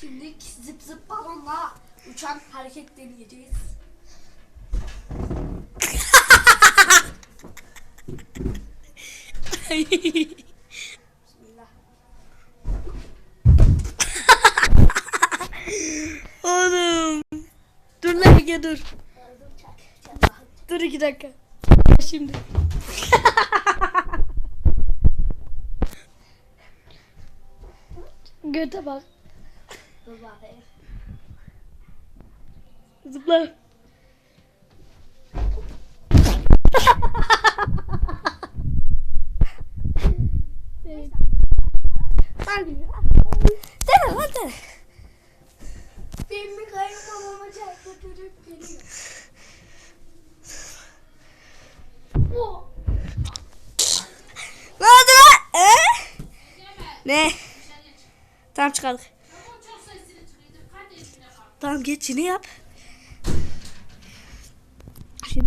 Şimdi zıp zıp balonla uçan hareket deneyeceğiz. Bismillah. Oğlum. Dur lan Ege dur. Dur iki dakika. Şimdi. Göte bak. Zıpla. Dene lan. Benim kayınbabama çarptı çocuk geliyor. Ne oldu lan? Ee? Ne? Tamam çıkardık. Tamam geç yine yap. Şimdi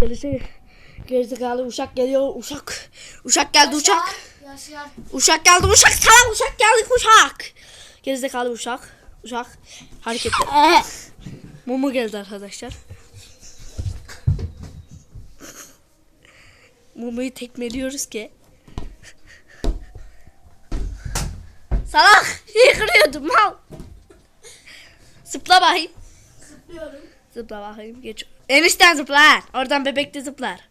gelirse gerizekalı uşak geliyor uşak. Uşak geldi uşak. Yaşar. Uşak geldi uşak tamam uşak geldi uşak. Gerizekalı uşak. Uşak. Hareketli. Mumu geldi arkadaşlar. Mumu'yu tekmeliyoruz ki. Salak! Yıkılıyordum mal. Zıpla bakayım. Zıplıyorum. Zıpla bakayım geç. Enişten zıplar. Oradan bebek de zıplar.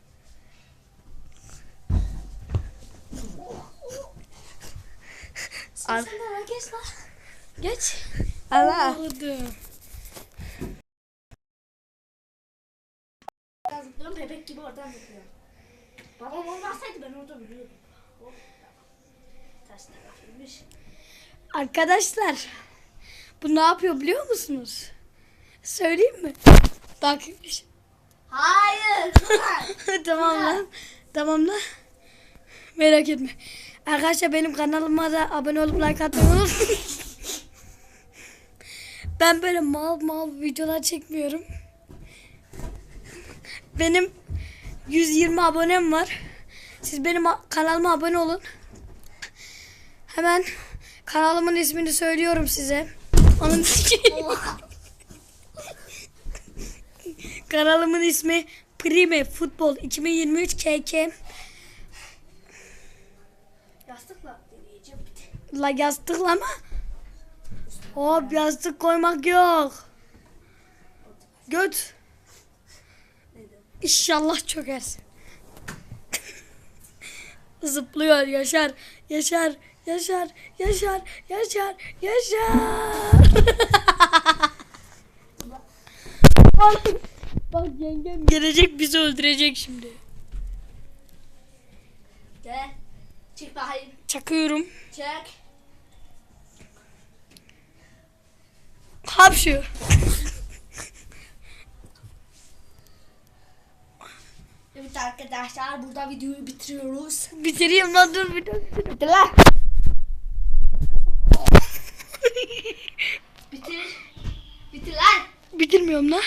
Sen de geç lan. Geç. Allah. Ben zıplıyorum bebek gibi oradan zıplıyorum. Babam olmasaydı ben orada biliyordum. Oh, tamam. Arkadaşlar bu ne yapıyor biliyor musunuz? Söyleyeyim mi? Bak. Hayır. Tamam lan. Tamam lan. Merak etme. Arkadaşlar benim kanalıma da abone olup like atmayı unutmayın. ben böyle mal mal videolar çekmiyorum. Benim 120 abonem var. Siz benim kanalıma abone olun. Hemen kanalımın ismini söylüyorum size. Onun Kanalımın ismi Prime Futbol 2023 KK. Yastıkla deneyeceğim. La yastıklama. Hop yastık koymak yok. Göt. İnşallah çökersin. Zıplıyor Yaşar. Yaşar. Yaşar. Yaşar. Yaşar. Yaşar. bak, bak yengem gelecek bizi öldürecek şimdi. Gel. Çık bakayım. Çakıyorum. Çek. Hapşu. Evet arkadaşlar burada videoyu bitiriyoruz. Bitireyim lan dur bir dakika. Bitir lan. Bitir. Bitir lan. Bitirmiyorum lan.